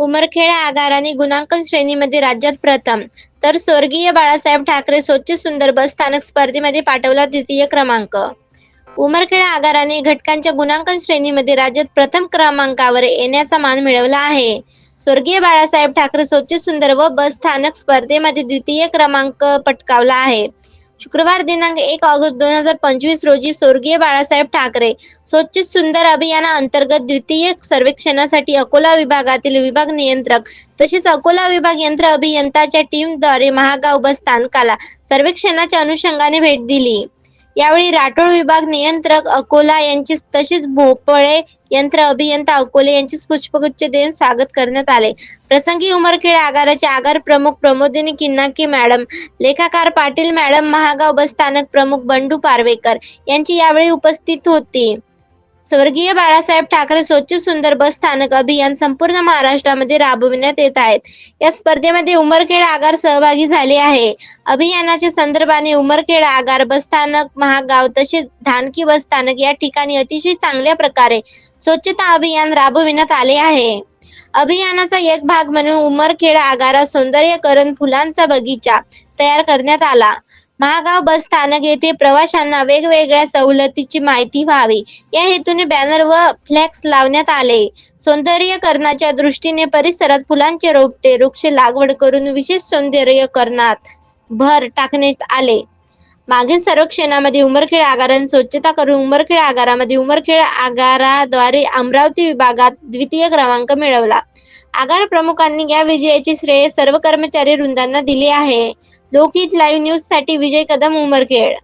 उमरखेड आगाराने गुणांकन श्रेणीमध्ये राज्यात प्रथम. तर स्वर्गीय बाळासाहेब ठाकरे स्वच्छ सुंदर बस स्थानक स्पर्धेमध्ये पाठवला द्वितीय क्रमांक. उमरखेड आगाराने घटकांच्या गुणांकन श्रेणीमध्ये राज्यात प्रथम क्रमांकावर येण्याचा मान मिळवला आहे. स्वर्गीय बाळासाहेब ठाकरे स्वच्छ सुंदर व बस स्थानक स्पर्धेमध्ये द्वितीय क्रमांक पटकावला आहे. शुक्रवार दिनांक एक ऑगस्ट दोन हजार पंचवीस रोजी स्वर्गीय बाळासाहेब ठाकरे स्वच्छ सुंदर अभियाना अंतर्गत द्वितीय सर्वेक्षणासाठी अकोला विभागातील विभाग नियंत्रक तसेच अकोला विभाग यंत्र अभियंताच्या टीमद्वारे महागाव बस स्थानकाला सर्वेक्षणाच्या अनुषंगाने भेट दिली. यावेळी राठोड विभाग नियंत्रक अकोला यांची तसेच भोपळे यंत्र अभियंता अकोले यांचे पुष्पगुच्छ देऊन स्वागत करण्यात आले. प्रसंगी उमरखेड आगाराचे आगार प्रमुख प्रमोदिनी किन्नाकी मॅडम लेखाकार पाटील मॅडम महागाव बस स्थानक प्रमुख बंडू पारवेकर यांची यावेळी उपस्थित होती. स्वर्गीय बाळासाहेब ठाकरे स्वच्छ सुंदर बस स्थानक अभियान संपूर्ण महाराष्ट्रामध्ये राबविण्यात येत आहेत. या स्पर्धेमध्ये उमरखेड आगार सहभागी झाले आहे. अभियानाच्या संदर्भाने उमरखेड आगार बस स्थानक महागाव तसेच धानकी बस स्थानक या ठिकाणी अतिशय चांगल्या प्रकारे स्वच्छता अभियान राबविण्यात आले आहे. अभियानाचा एक भाग म्हणून उमरखेड आगारात सौंदर्यकरण फुलांचा बगीचा तयार करण्यात आला. महागाव बस स्थानक येथे प्रवाशांना वेगवेगळ्या सवलतीची माहिती व्हावी. या हेतूने बॅनर व फ्लॅक्स लावण्यात आले. सौंदर्यकरणाच्या दृष्टीने परिसरात फुलांचे रोपटे वृक्ष लागवड करून विशेष सौंदर्यकरणात भर टाकण्यात आले. मागील सर्वेक्षणामध्ये उमरखेड आगाराने स्वच्छता करून उमरखेड आगारामध्ये उमरखेड आगाराद्वारे अमरावती विभागात द्वितीय क्रमांक मिळवला. आगार प्रमुखांनी या विजयाचे श्रेय सर्व कर्मचारी वृंदांना दिले आहे. लोकहित लाईव्ह न्यूजसाठी विजय कदम उमरखेड